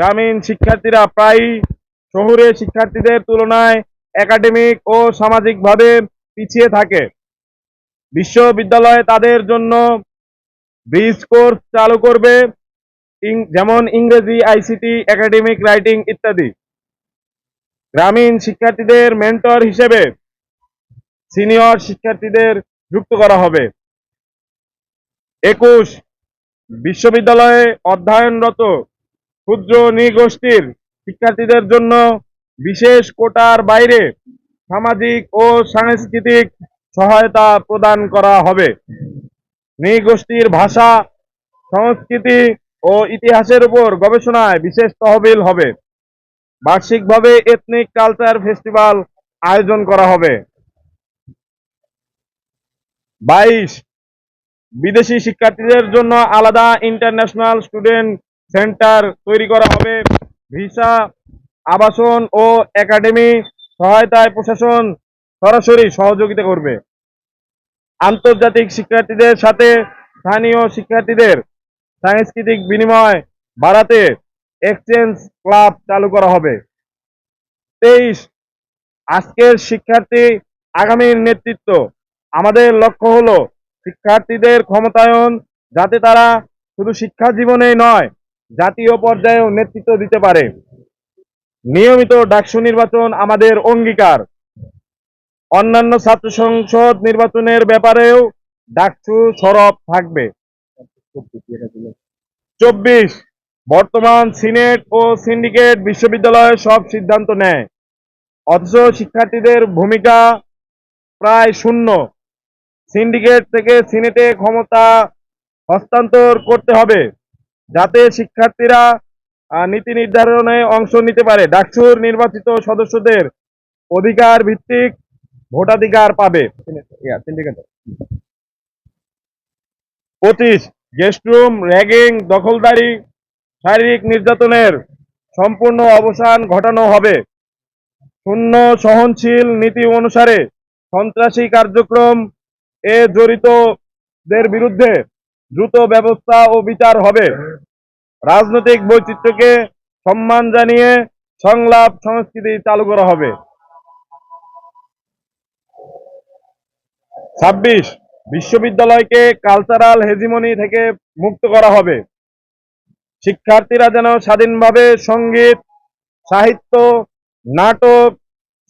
গ্রামীণ শিক্ষার্থীরা প্রায়ই শহুরে শিক্ষার্থীদের তুলনায় একাডেমিক ও সামাজিকভাবে পিছিয়ে থাকে। বিশ্ববিদ্যালয় তাদের জন্য ব্রিজ কোর্স চালু করবে যেমন ইংরেজি, আইসিটি, একাডেমিক রাইটিং ইত্যাদি। গ্রামীণ শিক্ষার্থীদের মেন্টর হিসেবে সিনিয়র শিক্ষার্থীদের যুক্ত করা হবে। একুশ, বিশ্ববিদ্যালয়ে অধ্যয়নরত ক্ষুদ্র নৃগোষ্ঠীর শিক্ষার্থীদের জন্য বিশেষ কোটার বাইরে সামাজিক ও সাংস্কৃতিক সহায়তা প্রদান করা হবে। নৃগোষ্ঠীর ভাষা, সংস্কৃতি ও ইতিহাসের উপর গবেষণায় বিশেষ তহবিল হবে। বার্ষিকভাবে এথনিক কালচার ফেস্টিভ্যাল আয়োজন করা হবে। বাইশ, বিদেশি শিক্ষার্থীদের জন্য আলাদা ইন্টারন্যাশনাল স্টুডেন্ট সেন্টার তৈরি করা হবে। ভিসা, আবাসন ও একাডেমি সহায়তায় প্রশাসন সরাসরি সহযোগিতা করবে। আন্তর্জাতিক শিক্ষার্থীদের সাথে স্থানীয় শিক্ষার্থীদের সাংস্কৃতিক বিনিময় বাড়াতে এক্সচেঞ্জ ক্লাব চালু করা হবে। তেইশ, আজকের শিক্ষার্থী আগামীর নেতৃত্ব। আমাদের লক্ষ্য হলো শিক্ষার্থীদের ক্ষমতায়ন, যাতে তারা শুধু শিক্ষা জীবনেই নয় জাতীয় পর্যায়েও নেতৃত্ব দিতে পারে। নিয়মিত ডাকসু নির্বাচন আমাদের অঙ্গীকার। অন্যান্য ছাত্র সংসদ নির্বাচনের ব্যাপারেও ডাকসু সরব থাকবে। চব্বিশ, বর্তমান সিনেট ও সিন্ডিকেট বিশ্ববিদ্যালয়ে সব সিদ্ধান্ত নেয়। অথচ শিক্ষার্থীদের ভূমিকা প্রায় শূন্য। সিন্ডিকেট থেকে সিনেটে ক্ষমতা হস্তান্তর করতে হবে। যাতে শিক্ষার্থীরা নীতি নির্ধারণে অংশ নিতে পারে। ডাকসুর নির্বাচিত সদস্যদের অধিকার ভিত্তিক ভোটাধিকার পাবে। পঁচিশ গেস্টরুম র্যাগিং দখলদারি, শারীরিক নির্যাতনের সম্পূর্ণ অবসান ঘটানো হবে। শূন্য সহনশীল নীতি অনুসারে সন্ত্রাসী কার্যক্রম এ জড়িতদের বিরুদ্ধে দ্রুত ব্যবস্থা ও বিচার হবে। রাজনৈতিক বৈচিত্র্যকে সম্মান জানিয়ে সংলাপ সংস্কৃতি চালু করা হবে। ছাব্বিশ, বিশ্ববিদ্যালয়কে কালচারাল হেজিমনি থেকে মুক্ত করা হবে। শিক্ষার্থীরা যেন স্বাধীনভাবে সংগীত, সাহিত্য, নাটক,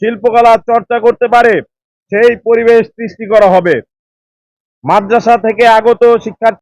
শিল্পকলা চর্চা করতে পারে, সেই পরিবেশ সৃষ্টি করা হবে। মাদ্রাসা থেকে আগত শিক্ষার্থী